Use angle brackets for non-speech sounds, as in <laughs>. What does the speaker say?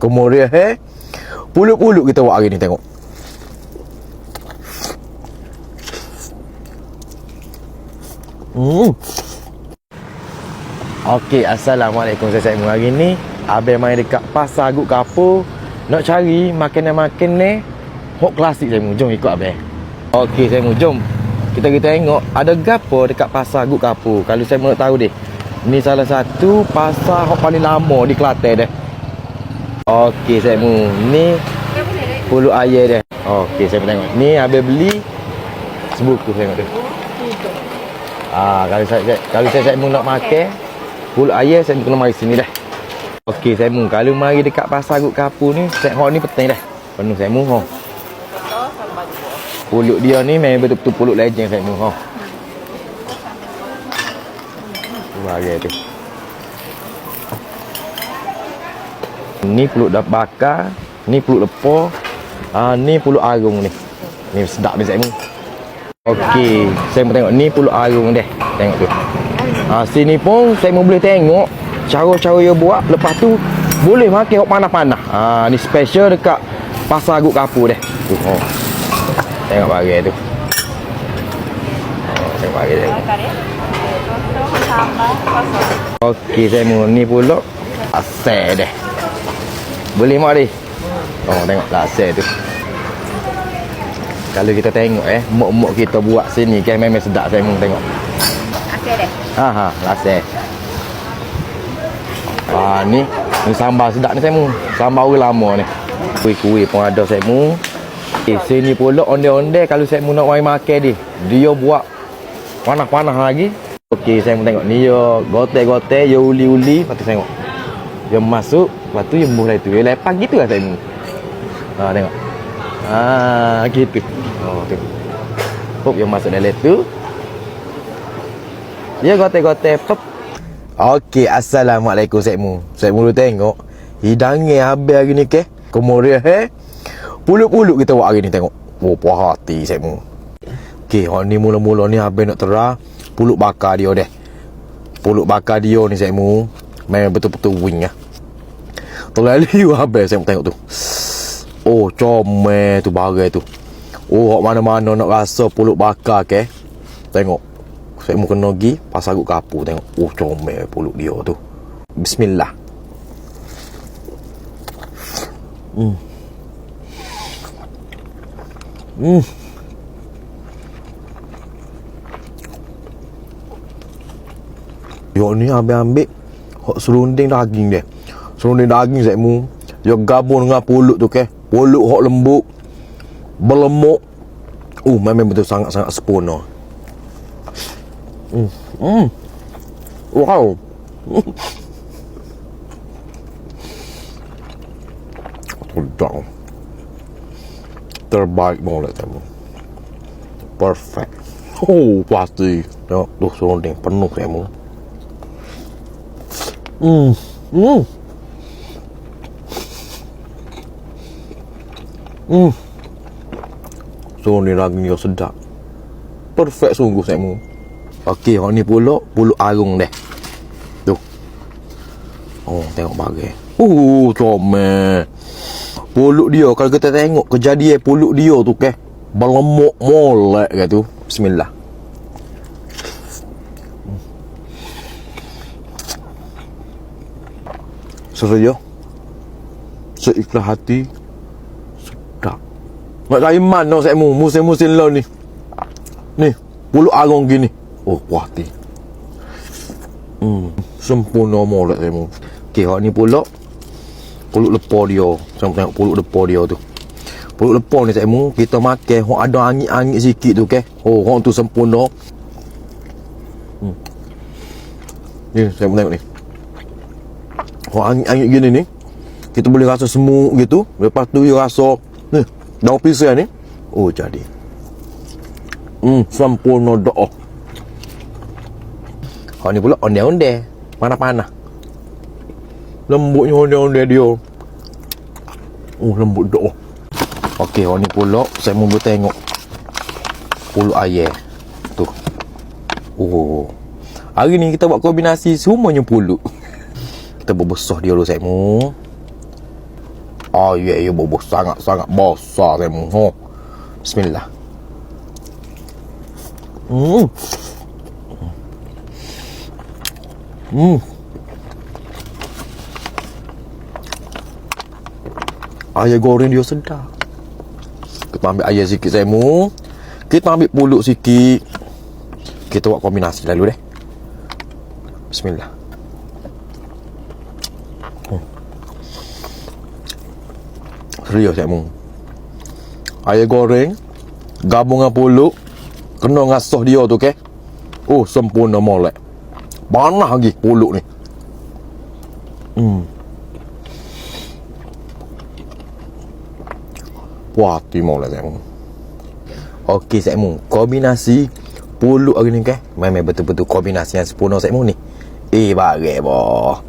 Kemudian he. Pulut-pulut kita buat hari ni tengok. Hmm. Okey, Assalamualaikum saya Said hari ni Abang main dekat Pasar Agut Kapur Nak cari makanan-makanan ni Hok klasik saya mu, jom ikut Abang Okey saya mu, jom Kita kita tengok ada gapo dekat Pasar Agut Kapur Kalau saya nak tahu deh Ni salah satu pasar hok paling lama di Kelantan deh Okey saya mu, ni Pulut ayam deh Okey saya tengok Ni Abang beli Sebuku saya tengok Ah, kalau saya, kalau saya, saya mau nak makan pulut ayam saya kena mari sini dah. Okey, saya mu kalau mari dekat pasar Gut Kapur ni, saya hok ni petang dah. Penuh saya mu ho. Pulut dia ni memang betul-betul pulut legend saya mu ho. Bagi tu. Ni pulut dah bakar, ni pulut lepo, ah ni pulut arung ni. Ni sedap ni saya mu. Okey, saya mau tengok ni pulut arung deh. Tengok tu. Ha, sini pun saya mau boleh tengok cara-cara dia buat. Lepas tu boleh makan hok panah-panah. Ha, ni special dekat Pasar Agut Kapur deh. Tu. Oh. Tengok bagi tu. Oh, tengok bagi tu. Okey, saya mau ni pula asal deh. Boleh mak ni? Oh, tengok asal tu. Kalau kita tengok eh, mok-mok kita buat sini kan memang sedap saya mau tengok. Okey deh. Ha ha, laseh. Ah ni, ni sambal sedap ni saya mu. Sambal orang lama ni. Kuih-kuih pun ada saya mu. Eh, sini pula onde-onde kalau saya nak main makan dia. Dia buat panah-panah lagi. Okey, saya mu tengok ni yo gote-gote, yo uli-uli, tu tengok. Dia masuk, lepas tu dia mulai tu. Dia lepas gitu lah saya mu. Ha, tengok. Ah, gitu. Oh, tu. Pop yang masuk dalam tu. Ya gote-gote pop. Okey, assalamualaikum Sekmu. Sekmu dulu tengok hidangnya habis hari ni ke? Kemudian he. Pulut-pulut kita buat hari ni tengok. Oh, puas hati Sekmu. Okey, ni mula-mula ni habis nak terah pulut bakar dia deh. Pulut bakar dia ni Sekmu. Memang betul-betul wing ah. Terlalu habis saya tengok tu. Oh, comel tu bagai tu. Oh, mana-mana nak rasa pulut bakar ke? Tengok. Saya mau kena pergi pasar Gut Kapur tengok. Oh, comel pulut dia tu. Bismillah. Hmm. Hmm. Yo ni ambil-ambil serunding daging dia. Serunding daging saya mu. Yo gabung dengan pulut tu ke. Pulut hok lembut. Berlemuk. Uh, memang betul sangat-sangat sempurna. Hmm. Hmm. Wow. <laughs> Sedap. Terbaik boleh kamu. Perfect. Oh, pasti. Tengok tu serunding penuh kamu. Hmm. Hmm. Hmm. Serunding daging dia sedap. Perfect sungguh saya mu. Okey, hak ni pula pulut arung deh. Tu. Oh, tengok bagai. Uh, comel. Pulut dia kalau kita tengok kejadian pulut dia tu ke. Berlemuk molek ke tu. Bismillah. Seria. Seikhlas hati. Sedap. Nak cari mana saya mu musim-musim lah ni. Ni, pulut arung gini. Oh, puas hati. Hmm, sempurna molek saya mu. Okey, hak ni pula pulut lepo dia. Saya tengok pulut lepo dia tu. Pulut lepo ni saya mu, kita makan hak ada angin-angin sikit tu ke. Oh, hak tu sempurna. Hmm. Ni, saya mau tengok ni. Hak angin-angin gini ni. Kita boleh rasa semut gitu. Lepas tu dia rasa ni, daun pisang ni. Oh, jadi. Hmm, sempurna doa. Hak ni pula onde-onde. Panah-panah. Lembutnya onde-onde dia. Oh, lembut doa. Okey, hak ni pula saya mau tengok. Pulut ayam. Tu. Oh. Hari ni kita buat kombinasi semuanya pulut. Kita berbesar dia dulu saya mau. Oh ya ya bobo sangat sangat besar saya mu. Oh. Bismillah. Hmm. Hmm. Ayam goreng dia sedap. Kita ambil ayam sikit saya mu. Kita ambil pulut sikit. Kita buat kombinasi lalu deh. Bismillah. Serius saya mu. Ayam goreng gabung dengan pulut kena ngasuh dia tu ke. Oh, sempurna molek. Panah lagi pulut ni. Hmm. Wah, timur lah saya mu. Okey saya mu. Kombinasi pulut hari ni ke. Memang betul-betul kombinasi yang sempurna saya mu ni. Eh, bagai boh.